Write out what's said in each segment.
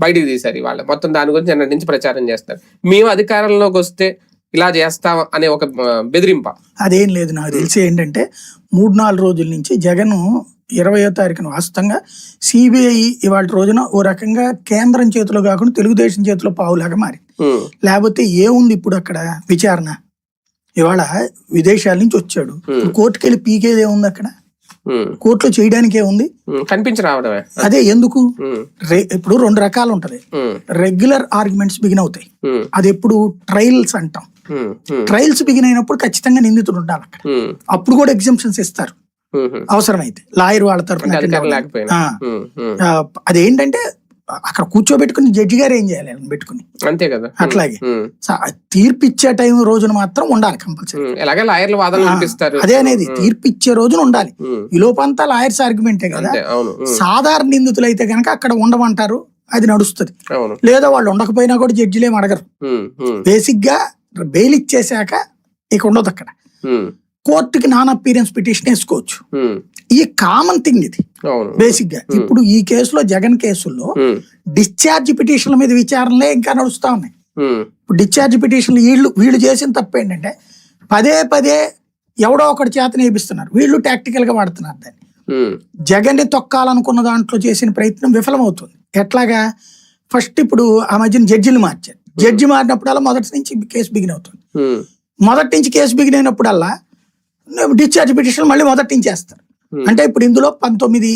బయటికి తీశారు ఇవాళ మొత్తం దాని గురించి నిన్నటి నుంచి ప్రచారం చేస్తారు. మేము అధికారంలోకి వస్తే ఇలా చేస్తాం అనే ఒక బెదిరింప. అదేం లేదు నాకు తెలిసి ఏంటంటే మూడు నాలుగు రోజుల నుంచి జగన్ ఇరవయో తారీఖున వాస్తవంగా సిబిఐ ఇవాళ రోజున ఓ రకంగా కేంద్రం చేతిలో కాకుండా తెలుగుదేశం చేతిలో పావులాగా మారి లేకపోతే ఏముంది ఇప్పుడు అక్కడ విచారణ? ఇవాళ విదేశాల నుంచి వచ్చాడు. ఇప్పుడు కోర్టుకి వెళ్ళి పీకేది ఏముంది అక్కడ? కోర్టులో చేయడానికి ఏముంది ఉమ్, కనిపించి రావడమే. అదే ఎందుకు? రే ఇప్పుడు రెండు రకాలు ఉంటది. రెగ్యులర్ ఆర్గ్యుమెంట్స్ బిగిన్ అవుతాయి. అది ఎప్పుడు ట్రయల్స్ అంటాం. ట్రయల్స్ బిగిన్ అయినప్పుడు ఖచ్చితంగా నిందితుడు ఉండాలి అక్కడ. అప్పుడు కూడా ఎగ్జామ్షన్స్ ఇస్తారు. అవసరమైతే. లాయర్ వాళ్ళ తరఫున అదేంటంటే అక్కడ కూర్చోబెట్టుకుని జడ్జి గారు ఏం చేయాలి? పెట్టుకుని. అంతే కదా. అట్లాగే. తీర్పు ఇచ్చే టైం రోజున మాత్రం ఉండాలి కంపల్సరీ. ఉమ్, ఎలాగే లాయర్లు వాదనలు వినిపిస్తారు. అదే అనేది తీర్పు ఇచ్చే రోజున ఉండాలి. ఈ లోపంతా లాయర్స్ ఆర్గ్యుమెంటే కదా? సాధారణ నిందితులు అయితే కనుక అక్కడ ఉండమంటారు అది నడుస్తుంది. లేదా వాళ్ళు ఉండకపోయినా కూడా జడ్జిలు అడగరు. బేసిక్గా బెయిల్ ఇచ్చేసాక ఇక ఉండదు అక్కడ. కోర్టుకి నాన్ అపీరెన్స్ పిటిషన్ వేసుకోవచ్చు. ఈ కామన్ థింగ్ ఇది. బేసిక్గా ఇప్పుడు ఈ కేసులో జగన్ కేసుల్లో డిశ్చార్జ్ పిటిషన్ల మీద విచారణలే ఇంకా నడుస్తా ఉన్నాయి. ఇప్పుడు డిశ్చార్జ్ పిటిషన్లు వీళ్ళు వీళ్ళు చేసిన తప్పు ఏంటంటే పదే పదే ఎవడో ఒకటి చేత నేర్పిస్తున్నారు వీళ్ళు టాక్టికల్గా వాడుతున్నారు దాన్ని. జగన్ని తొక్కాలనుకున్న దాంట్లో చేసిన ప్రయత్నం విఫలమవుతుంది. ఎట్లాగా? ఫస్ట్ ఇప్పుడు ఆ మధ్యన జడ్జిలు మార్చారు. జడ్జి మారినప్పుడల్లా మొదటి నుంచి కేసు బిగిన్ అవుతుంది. మొదటి నుంచి కేసు బిగిన్ అయినప్పుడల్లా డిశ్చార్జ్ పిటిషన్ మళ్ళీ మొదటి నుంచి వేస్తారు. అంటే ఇప్పుడు ఇందులో పంతొమ్మిది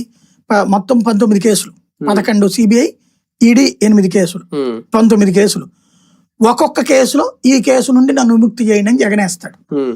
మొత్తం పంతొమ్మిది కేసులు. పదకొండు సిబిఐ ఈడీ ఎనిమిది కేసులు. ఉమ్, పంతొమ్మిది కేసులు. ఒక్కొక్క కేసులో ఈ కేసు నుండి నన్ను విముక్తి చేయండి అని జగన్ వేస్తాడు ఉమ్,